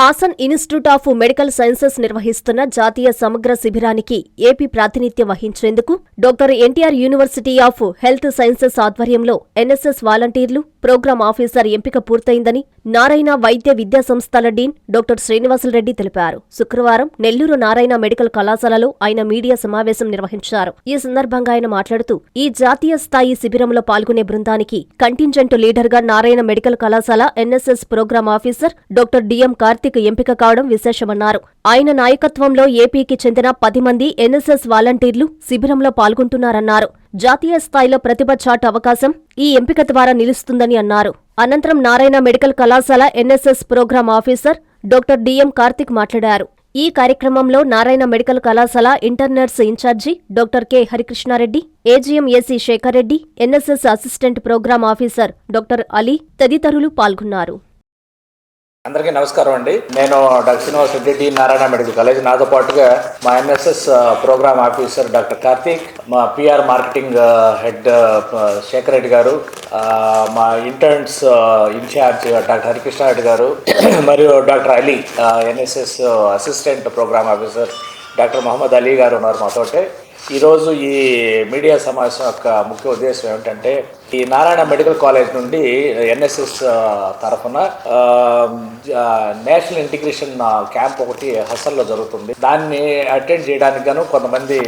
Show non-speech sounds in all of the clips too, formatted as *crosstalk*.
Hassan institute of medical sciences నిర్వహిస్తున్న జాతీయ సమగ్ర శిబిరానికి ఏపీ ప్రాతినిధ్యం వహించేందుకు doctor NTR university of health sciences ఆధ్వర్యంలో ఎన్ఎస్ఎస్ వాలంటీర్లు ప్రోగ్రాం ఆఫీసర్ ఎంపిక పూర్తయిందని నారాయణ వైద్య విద్యా సంస్థల డీన్ డాక్టర్ శ్రీనివాసులరెడ్డి తెలిపారు. శుక్రవారం నెల్లూరు నారాయణ మెడికల్ కళాశాలలో ఆయన మీడియా సమావేశం నిర్వహించారు. ఈ సందర్భంగా ఆయన మాట్లాడుతూ ఈ జాతీయ స్థాయి శిబిరంలో పాల్గొనే బృందానికి కంటింజెంట్ లీడర్గా నారాయణ మెడికల్ కళాశాల NSS programme officer doctor DM Karthik ఎంపిక కావడం విశేషమన్నారు. ఆయన నాయకత్వంలో ఏపీకి చెందిన పది మంది ఎన్ఎస్ఎస్ వాలంటీర్లు శిబిరంలో పాల్గొంటున్నారన్నారు. జాతీయ స్థాయిలో ప్రతిభ చాటు అవకాశం ఈ ఎంపిక ద్వారా నిలుస్తుందని అన్నారు. అనంతరం నారాయణ మెడికల్ కళాశాల NSS programme officer doctor DM Karthik మాట్లాడారు. ఈ కార్యక్రమంలో నారాయణ మెడికల్ కళాశాల interns in charge doctor K Harikrishna Reddy AGM AC Shekar Reddy NSS assistant programme officer doctor Ali తదితరులు పాల్గొన్నారు. అందరికీ నమస్కారం అండి. నేను doctor Srinivas Reddy Narayana medical college. నాతో పాటుగా మా NSS programme officer doctor Karthik మా PR marketing head Shekar Reddy garu మా interns in charge doctor Harikrishna Reddy garu *clears throat* మరియు doctor Ali NSS assistant programme officer doctor Mohammed Ali garu ఉన్నారు మాతోటే. ఈరోజు ఈ media సమావేశం యొక్క ముఖ్య ఉద్దేశం ఏమిటంటే ఈ నారాయణ మెడికల్ కాలేజ్ నుండి ఎన్ఎస్ఎస్ తరఫున నేషనల్ ఇంటిగ్రేషన్ క్యాంప్ ఒకటి హసన్లో జరుగుతుంది. దాన్ని అటెండ్ చేయడానికి గాను కొంతమంది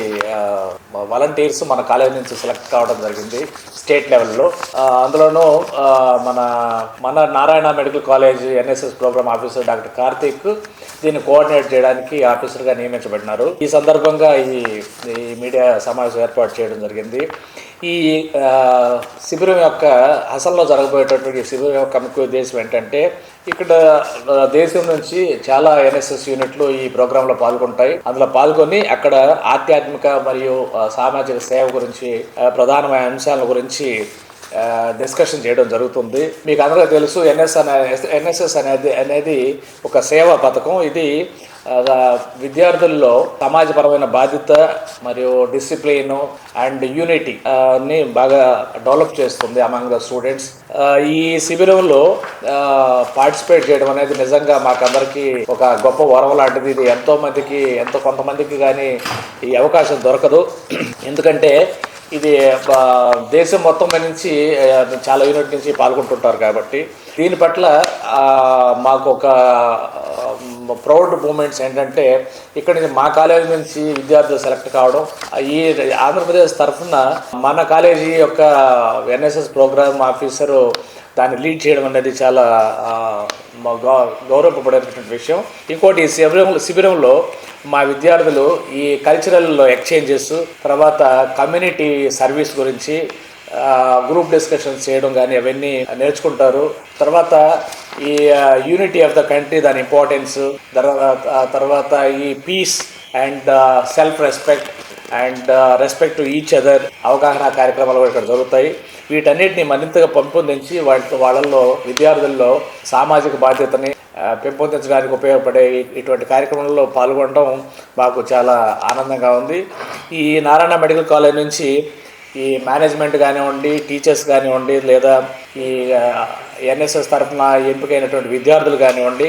వాలంటీర్స్ మన కాలేజ్ నుంచి సెలెక్ట్ కావడం జరిగింది స్టేట్ లెవెల్లో. అందులోనూ మన మన Narayana medical college NSS programme officer doctor Karthik దీన్ని కోఆర్డినేట్ చేయడానికి ఆఫీసర్గా నియమించబడినారు. ఈ సందర్భంగా ఈ మీడియా సమావేశం ఏర్పాటు చేయడం జరిగింది. ఈ శిబిరం యొక్క అసల్లో జరగబోయేటటువంటి శిబిరం యొక్క ముఖ్య ఉద్దేశం ఏంటంటే ఇక్కడ దేశం నుంచి చాలా ఎన్ఎస్ఎస్ యూనిట్లు ఈ ప్రోగ్రాంలో పాల్గొంటాయి. అందులో పాల్గొని అక్కడ ఆధ్యాత్మిక మరియు సామాజిక సేవ గురించి ప్రధానమైన అంశాల గురించి డిస్కషన్ చేయడం జరుగుతుంది. మీకు అందరూ తెలుసు ఎన్ఎస్ అనే ఎన్ఎస్ఎస్ అనేది అనేది ఒక సేవా పథకం. ఇది విద్యార్థుల్లో సమాజపరమైన బాధ్యత మరియు డిసిప్లిన్ అండ్ యూనిటీ ని బాగా డెవలప్ చేస్తుంది అమంగ్ ద స్టూడెంట్స్ ఈ శిబిరంలో పార్టిసిపేట్ చేయడం అనేది నిజంగా మాకందరికీ ఒక గొప్ప వరం లాంటిది. ఇది ఎంతో మందికి ఎంతో కొంతమందికి కానీ ఈ అవకాశం దొరకదు. *clears throat* ఎందుకంటే ఇది దేశం మొత్తం నుంచి చాలా యూనిట్ నుంచి పాల్గొంటుంటారు కాబట్టి దీని పట్ల మాకు ఒక ప్రౌడ్ మూమెంట్స్ ఏంటంటే ఇక్కడ నుంచి మా కాలేజీ నుంచి విద్యార్థులు సెలెక్ట్ కావడం ఈ ఆంధ్రప్రదేశ్ తరఫున మన కాలేజీ యొక్క ఎన్ఎస్ఎస్ ప్రోగ్రామ్ ఆఫీసరు దాన్ని లీడ్ చేయడం అనేది చాలా గౌ- గౌరవపడేటటువంటి విషయం. ఇంకోటి శిబిరం శిబిరంలో మా విద్యార్థులు ఈ కల్చరల్ ఎక్స్చేంజెస్ తర్వాత కమ్యూనిటీ సర్వీస్ గురించి గ్రూప్ డిస్కషన్స్ చేయడం కానీ అవన్నీ నేర్చుకుంటారు. తర్వాత ఈ యూనిటీ ఆఫ్ ద కంట్రీ దాని ఇంపార్టెన్స్ తర్వాత తర్వాత ఈ peace and self respect and respect to each other అవగాహన కార్యక్రమాలు కూడా ఇక్కడ జరుగుతాయి. వీటన్నిటిని మరింతగా పెంపొందించి వాటి వాళ్ళల్లో విద్యార్థుల్లో సామాజిక బాధ్యతని పెంపొందించడానికి ఉపయోగపడే ఇటువంటి కార్యక్రమంలో పాల్గొనడం మాకు చాలా ఆనందంగా ఉంది. ఈ నారాయణ మెడికల్ కాలేజ్ నుంచి ఈ మేనేజ్మెంట్ కానివ్వండి టీచర్స్ కానివ్వండి లేదా ఈ ఎన్ఎస్ఎస్ తరఫున ఎంపికైనటువంటి విద్యార్థులు కానివ్వండి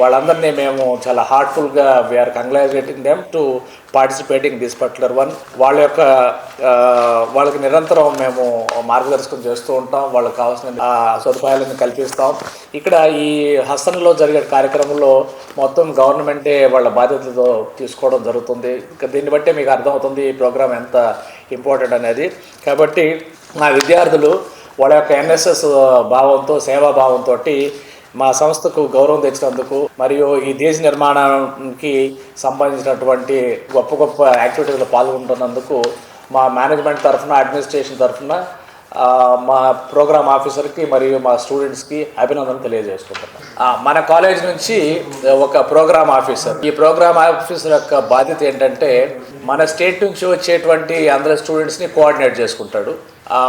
వాళ్ళందరినీ మేము చాలా హార్ట్ఫుల్గా we are congratulating them to participating this particular one వాళ్ళ యొక్క వాళ్ళకి నిరంతరం మేము మార్గదర్శకం చేస్తూ ఉంటాం. వాళ్ళకి కావాల్సిన సదుపాయాలను కల్పిస్తాం. ఇక్కడ ఈ హసన్లో జరిగే కార్యక్రమంలో మొత్తం గవర్నమెంటే వాళ్ళ బాధ్యతతో తీసుకోవడం జరుగుతుంది. దీన్ని బట్టే మీకు అర్థమవుతుంది ఈ ప్రోగ్రామ్ ఎంత ఇంపార్టెంట్ అనేది. కాబట్టి మా విద్యార్థులు వాళ్ళ యొక్క ఎన్ఎస్ఎస్ భావంతో సేవా భావంతో మా సంస్థకు గౌరవం తెచ్చినందుకు మరియు ఈ దేశ నిర్మాణానికి సంబంధించినటువంటి గొప్ప గొప్ప యాక్టివిటీస్లో పాల్గొంటున్నందుకు మా మేనేజ్మెంట్ తరఫున అడ్మినిస్ట్రేషన్ తరఫున మా ప్రోగ్రామ్ ఆఫీసర్కి మరియు మా స్టూడెంట్స్కి అభినందనలు తెలియజేసుకుంటున్నాం మన కాలేజ్ నుంచి ఒక ప్రోగ్రామ్ ఆఫీసర్. ఈ ప్రోగ్రామ్ ఆఫీసర్ యొక్క బాధ్యత ఏంటంటే మన స్టేట్ నుంచి వచ్చేటువంటి అందరి స్టూడెంట్స్ని కోఆర్డినేట్ చేసుకుంటాడు.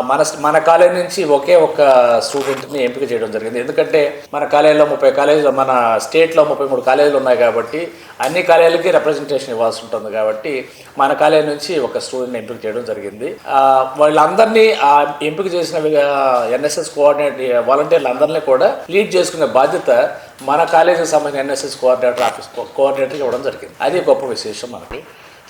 మన మన కాలేజ్ నుంచి ఒకే ఒక స్టూడెంట్ని ఎంపిక చేయడం జరిగింది. ఎందుకంటే మన కాలేజీలో ముప్పై కాలేజీలు మన స్టేట్లో ముప్పై మూడు కాలేజీలు ఉన్నాయి కాబట్టి అన్ని కాలేజీలకి రిప్రజెంటేషన్ ఇవ్వాల్సి ఉంటుంది కాబట్టి మన కాలేజ్ నుంచి ఒక స్టూడెంట్ని ఎంపిక చేయడం జరిగింది. వాళ్ళందరినీ ఆ ఎంపిక చేసిన ఎన్ఎస్ఎస్ కోఆర్డినేటర్ వాలంటీర్లు అందరినీ కూడా లీడ్ చేసుకునే బాధ్యత మన కాలేజీకి సంబంధించిన ఎన్ఎస్ఎస్ కోఆర్డినేటర్ ఆఫీస్ కోఆర్డినేటర్కి ఇవ్వడం జరిగింది. అది గొప్ప విశేషం మనకి.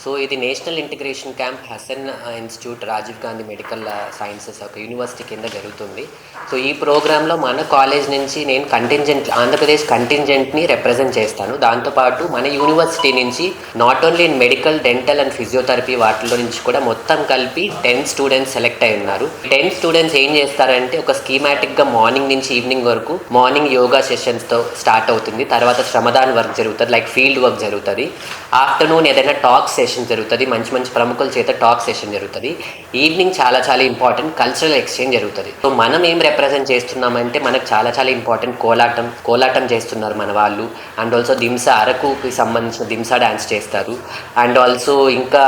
సో ఇది national integration camp Hassan institute Rajiv Gandhi medical sciences ఒక యూనివర్సిటీ కింద జరుగుతుంది. సో ఈ ప్రోగ్రాంలో మన కాలేజ్ నుంచి నేను కంటింజెంట్ ఆంధ్రప్రదేశ్ కంటింజెంట్ని రిప్రజెంట్ చేస్తాను. దాంతోపాటు మన యూనివర్సిటీ నుంచి not only in medical dental and physiotherapy వాటిలో నుంచి కూడా మొత్తం కలిపి టెన్ స్టూడెంట్స్ సెలెక్ట్ అయి ఉన్నారు. టెన్ స్టూడెంట్స్ ఏం చేస్తారంటే ఒక స్కీమాటిక్గా మార్నింగ్ నుంచి ఈవినింగ్ వరకు మార్నింగ్ యోగా సెషన్స్తో స్టార్ట్ అవుతుంది. తర్వాత శ్రమదాన్ వర్క్ జరుగుతుంది లైక్ ఫీల్డ్ వర్క్ జరుగుతుంది. ఆఫ్టర్నూన్ ఏదైనా టాక్స్ సెషన్ జరుగుతుంది మంచి మంచి ప్రముఖుల చేత టాక్ సెషన్ జరుగుతుంది. ఈవినింగ్ చాలా చాలా ఇంపార్టెంట్ కల్చరల్ ఎక్స్చేంజ్ జరుగుతుంది. సో మనం ఏం రిప్రజెంట్ చేస్తున్నామంటే మనకు చాలా చాలా ఇంపార్టెంట్ కోలాటం కోలాటం చేస్తున్నారు మన వాళ్ళు. అండ్ ఆల్సో దింస అరకుకి సంబంధించిన దింస డ్యాన్స్ చేస్తారు. అండ్ ఆల్సో ఇంకా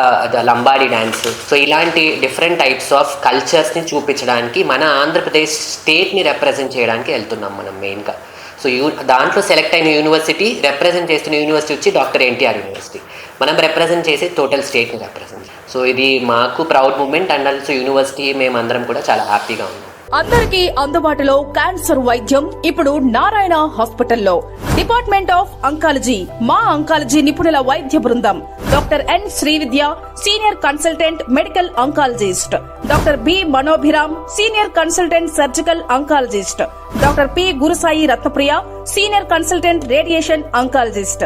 లంబాడి డ్యాన్స్ సో ఇలాంటి డిఫరెంట్ టైప్స్ ఆఫ్ కల్చర్స్ని చూపించడానికి మన ఆంధ్రప్రదేశ్ స్టేట్ని రిప్రజెంట్ చేయడానికి వెళ్తున్నాం మనం మెయిన్గా సో యూ దాంట్లో సెలెక్ట్ అయిన యూనివర్సిటీ రిప్రజెంట్ చేస్తున్న యూనివర్సిటీ వచ్చి డాక్టర్ ఎన్టీఆర్ యూనివర్సిటీ మనం రిప్రజెంట్ చేసే టోటల్ స్టేట్ని రిప్రజెంట్ సో ఇది మాకు proud moment and also university మేమందరం కూడా చాలా హ్యాపీగా ఉన్నాం. అందరికీ అందుబాటులో క్యాన్సర్ వైద్యం ఇప్పుడు నారాయణ హాస్పిటల్లో. డిపార్ట్మెంట్ ఆఫ్ అంకాలజీ మా అంకాలజీ నిపుణుల వైద్య బృందం. Doctor N Srividya senior consultant medical oncologist doctor B Manobhiram senior consultant surgical oncologist doctor P Gurusai Ratnapriya senior consultant radiation oncologist